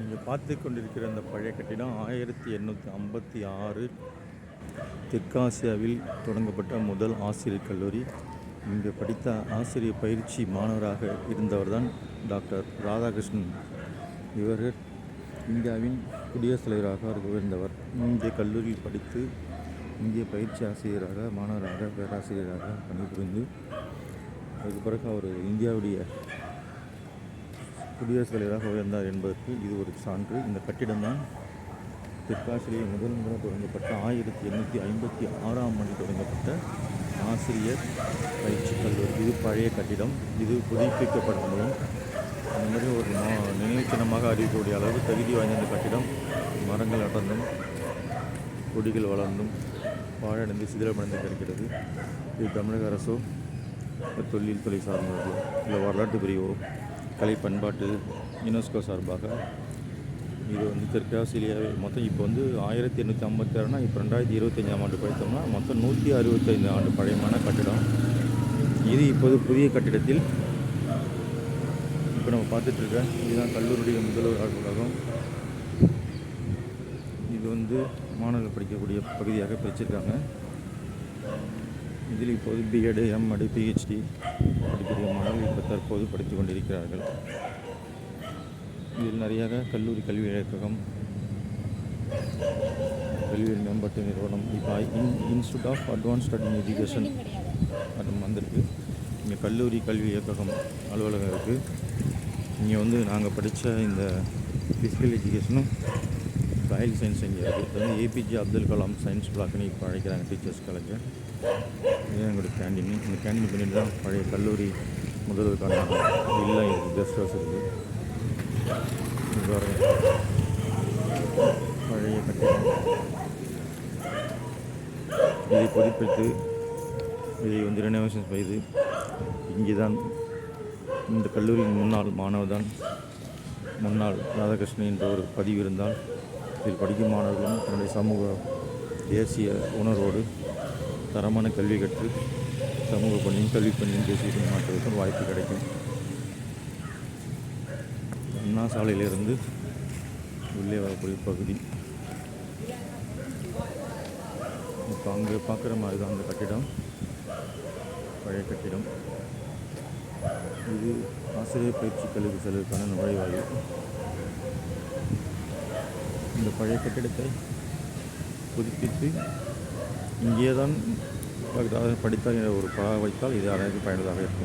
நீங்கள் பார்த்து கொண்டிருக்கிற அந்த பழைய கட்டிடம் ஆயிரத்தி எண்ணூற்றி ஐம்பத்தி ஆறு தெற்காசியாவில் தொடங்கப்பட்ட முதல் ஆசிரியர் கல்லூரி. இங்கே படித்த ஆசிரியர் பயிற்சி மாணவராக இருந்தவர் தான் டாக்டர் ராதாகிருஷ்ணன். இவர் இந்தியாவின் குடியரசுத் தலைவராக அவர் உயர்ந்தவர். இங்கே கல்லூரியில் படித்து இங்கே பயிற்சி ஆசிரியராக மாணவராக பேராசிரியராக பணிபுரிந்து அதுக்கு பிறகு அவர் இந்தியாவுடைய குடியரசுத் தலைவராக உயர்ந்தார் என்பதற்கு இது ஒரு சான்று. இந்த கட்டிடம்தான் தெற்காசிரியை முதல் முறை தொடங்கப்பட்ட ஆயிரத்தி எண்ணூற்றி ஐம்பத்தி ஆறாம் ஆண்டு தொடங்கப்பட்ட ஆசிரியர் பயிற்சி கல்லூரி. இது பழைய கட்டிடம். இது புதுப்பிக்கப்படும் மூலம் அந்த மாதிரி ஒரு மா- நினைவு சின்னமாக அறிவிக்கக்கூடிய அளவு தகுதி வாய்ந்த இந்த கட்டிடம். மரங்கள் அடர்ந்தும் கொடிகள் வளர்ந்தும் பாழடைந்து சிதிலமடைந்து கிடக்கிறது. இது தமிழக அரசோ தொழில் துறை சார்ந்தவர்களோ இல்லை வரலாற்று பிரிவோ கலை பண்பாட்டு யுனெஸ்கோ சார்பாக இது வந்து தெற்காசிலியாவே மொத்தம் இப்போ வந்து ஆயிரத்தி எண்ணூற்றி ஐம்பத்தாறுனா இப்போ ரெண்டாயிரத்தி இருபத்தஞ்சாம் ஆண்டு படித்தோம்னா மொத்தம் நூற்றி அறுபத்தைந்து ஆண்டு பழையமான கட்டிடம். இது இப்போது புதிய கட்டிடத்தில் இப்போ நம்ம பார்த்துட்ருக்கேன் இதுதான் கல்லூரியுடைய முதல்வர் அலுவலகம். இது வந்து மாணவர்கள் படிக்கக்கூடிய பகுதியாக பிரிச்சிருக்காங்க. இதில் இப்போது பிஎடு எம்எடு பிஹெச்டி படிக்கிற மாணவர்கள் இப்போ தற்போது படித்து கொண்டிருக்கிறார்கள். இதில் நிறையாக கல்லூரி கல்வி இயக்ககம் கல்வியில் மேம்பாட்டு நிறுவனம் இப்போ இன் institute of advance study education அது வந்திருக்கு. இங்கே கல்லூரி கல்வி இயக்ககம் அலுவலகம் இருக்குது இங்கே வந்து நாங்கள் படித்த இந்த ஃபிசிக்கல் எஜுகேஷனும் சாயில் சயின்ஸ் இங்கே இருக்குது இது வந்து ஏபிஜே அப்துல் கலாம் சயின்ஸ் பிளாக்னு இப்போ அழைக்கிறாங்க டீச்சர்ஸ் காலேஜ் இதுதான் எங்களுடைய கேண்டீன் இந்த கேண்டீன் பண்ணிட்டு தான் பழைய கல்லூரி முதல்வருக்கான இல்லை கெஸ்ட் ஹவுஸ் இருக்குது பழைய கட்டிடம். இதை புதுப்பித்து இதை வந்து ரெனோவேஷன் செய்து இங்கே தான் இந்த கல்லூரியின் முன்னாள் மாணவர் தான் முன்னாள் ராதாகிருஷ்ணன் என்ற ஒரு பதிவு இருந்தால் இதில் படிக்கும் மாணவர்களும் தன்னுடைய சமூக தேசிய உணர்வோடு தரமான கல்வி கற்று சமூக பணியும் கல்வி பணியும் தேசிய மாற்றுவதற்கும் வாய்ப்பு கிடைக்கும். அண்ணா சாலையிலிருந்து உள்ளே வரக்கூடிய பகுதி. இப்போ அங்கே பார்க்குற மாதிரி தான் அந்த கட்டிடம். பழைய கட்டிடம். இது ஆசிரியர் பயிற்சி கல்வி செலவுக்கான நுழைவாயில். இந்த பழைய கட்டிடத்தை புதுப்பித்து இங்கே தான் படித்தால் என்ற ஒரு பா வைத்தால் இது அனைத்து பயனுள்ளதாக இருக்கும்.